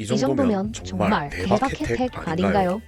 이 정도면 정말 대박 혜택 아닌가요?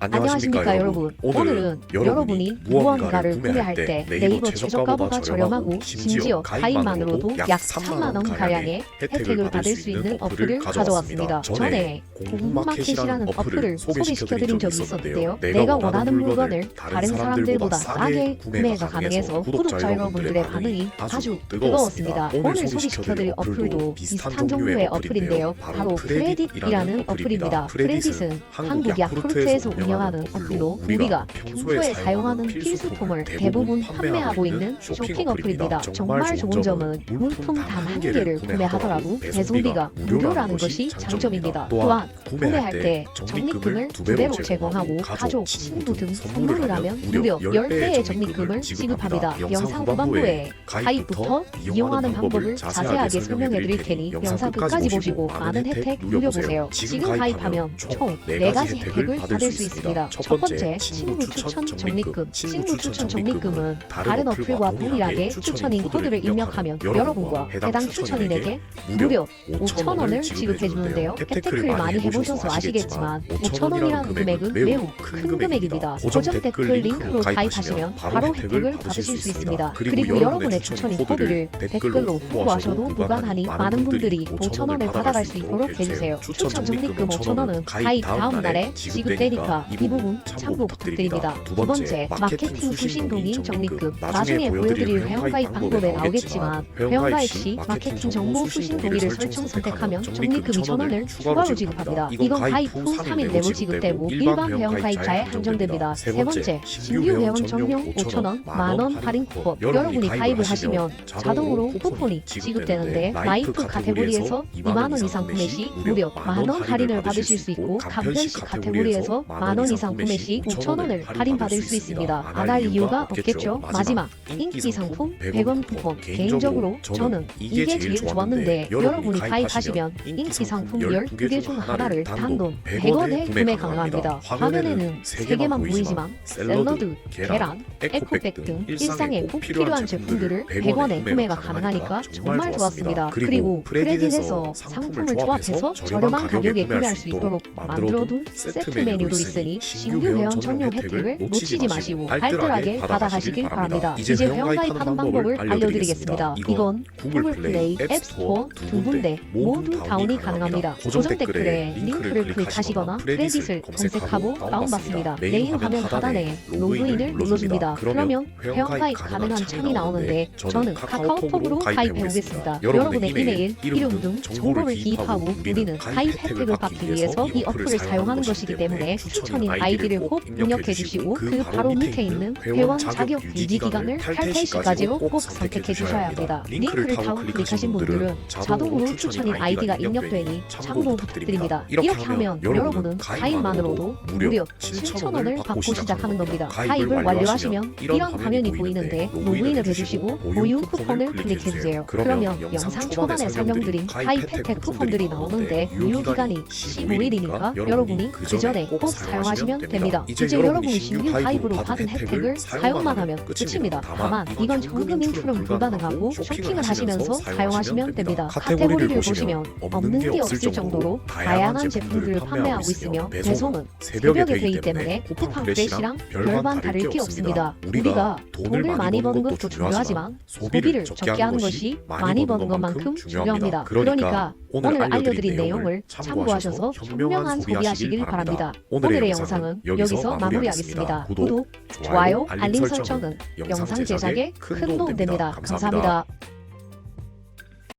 안녕하십니까 여러분. 오늘은 여러분이 무언가를 구매할 때 네이버 최저가보다 저렴하고 심지어 가입만으로도 약 3만 원 가량의 혜택을 받을 수 있는 어플을 가져왔습니다. 전에 고구마켓이라는 어플을 소개시켜드린 적이 있었는데요. 내가 원하는 물건을 다른 사람들보다 싸게 구매가 가능해서 구독자 여러분들의 반응이 아주 뜨거웠습니다. 오늘 소개시켜드릴 어플도 비슷한 종류의 어플인데요. 바로 프레딧이라는 어플입니다. 프레딧은 한국 야쿠르트에서 운영 하는 어플로 우리가 평소에 사용하는 필수품을 대부분 판매하고 있는 쇼핑 어플입니다. 정말 좋은 점은 물품 단 한 개를 구매하더라도 배송비가 무료라는 것이 장점입니다. 또한 구매할 때 적립금을 두 배로 제공하고 가족, 친구 등 선물을 하면 무려 10배의 적립금을 지급합니다. 영상 후반부에 가입부터 이용하는 방법을 자세하게 설명해 드릴 테니 영상 끝까지 보시고 많은 혜택 누려보세요. 지금 가입하면 총 4가지 혜택을 받을 수 있습니다. 첫 번째, 친구 추천 적립금. 친구 추천 적립금은 다른 어플과 동일하게 추천인 코드를 입력하면 여러분과 해당 추천인에게 무려 5,000원을 지급해 주는데요. 혜택을 많이 해보셔서 아시겠지만 5,000원이라는 금액은 매우 큰 금액입니다. 고정 댓글 링크로 가입하시면 바로 혜택을 받으실 수 있습니다. 그리고 여러분의 추천인 코드를 댓글로 홍보하셔도 무관하니 많은 분들이 5,000원을 받아갈 수 있도록 해주세요. 추천 적립금 5,000원은 가입 다음 날에 지급되니까 이 부분 참고 부탁드립니다. 두 번째, 마케팅 수신 동인 적립금. 나중에 보여드릴 회원가입 방법에 나오겠지만 회원가입 시 마케팅 정보 수신 동의를 설정 선택하면 적립금 2,000원을 추가로 지급합니다. 이건 가입 후 3일 내로 지급되고 일반 회원 가입자에 한정됩니다. 세 번째, 신규 회원 전용 5,000원, 만원 할인 쿠폰. 여러분이 가입을 하시면 자동으로 쿠폰이 지급되는데 마이프 카테고리에서 2만원 이상 구매 시 무려 만원 할인을 받으실 수 있고 간편식 카테고리에서 만원 이상 구매 시 5,000원을 할인받을 수 있습니다. 안 할 이유가 없겠죠? 마지막, 인기 상품 100원 쿠폰. 개인적으로 저는 이게 제일 좋았는데 여러분이 가입하시면 인기 상품 12개 중 하나를 단돈 100원에 구매 가능합니다. 화면에는 3개만 보이지만 샐러드, 계란, 에코백 등 일상에 꼭 필요한 제품들을 100원에 구매가 가능하니까 정말 좋았습니다. 그리고 프레딧에서 상품을 조합해서 저렴한 가격에 구매할 수 있도록 만들어둔 세트 메뉴도 있으니 신규 회원 전용 혜택을 놓치지 마시고 알뜰하게 받아가시길 바랍니다. 이제 회원 가입하는 방법을 알려드리겠습니다. 이건 구글 플레이, 앱스토어 두 군데 모두 다운이 가능합니다. 고정 댓글에 링크를 클릭하시거나 프레딧을 검색하고 다운받습니다. 메인 화면 하단에 로그인을 눌러줍니다. 그러면 회원 가입 가능한 창이 나오는데 저는 카카오톡으로 가입해 보겠습니다. 여러분의 이메일, 이름 등 정보를 기입하고 우리는 가입 혜택을 받기 위해서 이 어플을 사용하는 것이기 때문에 추천 인 아이디를 꼭 입력해 주시고 그 바로 밑에 있는 회원 자격 유지 기간을 8페이지까지로 꼭 선택해 주셔야 합니다. 링크를 다운 클릭하신 분들은 자동으로 추천인 아이디가 입력되니 참고 부탁드립니다. 이렇게 하면 여러분은 가입만으로도 무려 7,000원을 받고 시작하는 겁니다. 가입을 완료하시면 이런 화면이 보이는데 로그인을 해주시고 보유 쿠폰을 클릭해주세요. 그러면 영상 초반에 설명드린 가입 혜택 쿠폰들이 나오는데 유효 기간이 15일이니까 여러분이 그 전에 꼭 사용 하시면 됩니다. 이제 여러분이 신규 가입으로 받은 혜택을 사용만 하면 끝입니다. 다만 이건 현금 인출은 불가능하고 쇼핑을 하시면서 사용하시면 됩니다. 카테고리를 보시면 없는 게 없을 정도로 다양한 제품들을 판매하고 있으며 배송은 새벽에 되기 때문에 쿠팡 프레시랑 별반 다를 게 없습니다. 우리가 돈을 많이 버는 것도 중요하지만 소비를 적게 하는 것이 많이 버는 것만큼 중요합니다. 그러니까 오늘 알려드린 내용을 참고하셔서 현명한 소비하시길 바랍니다. 오늘의 영상은 여기서 마무리하겠습니다. 구독, 좋아요, 알림 설정은 영상 제작에 큰 도움 됩니다. 감사합니다.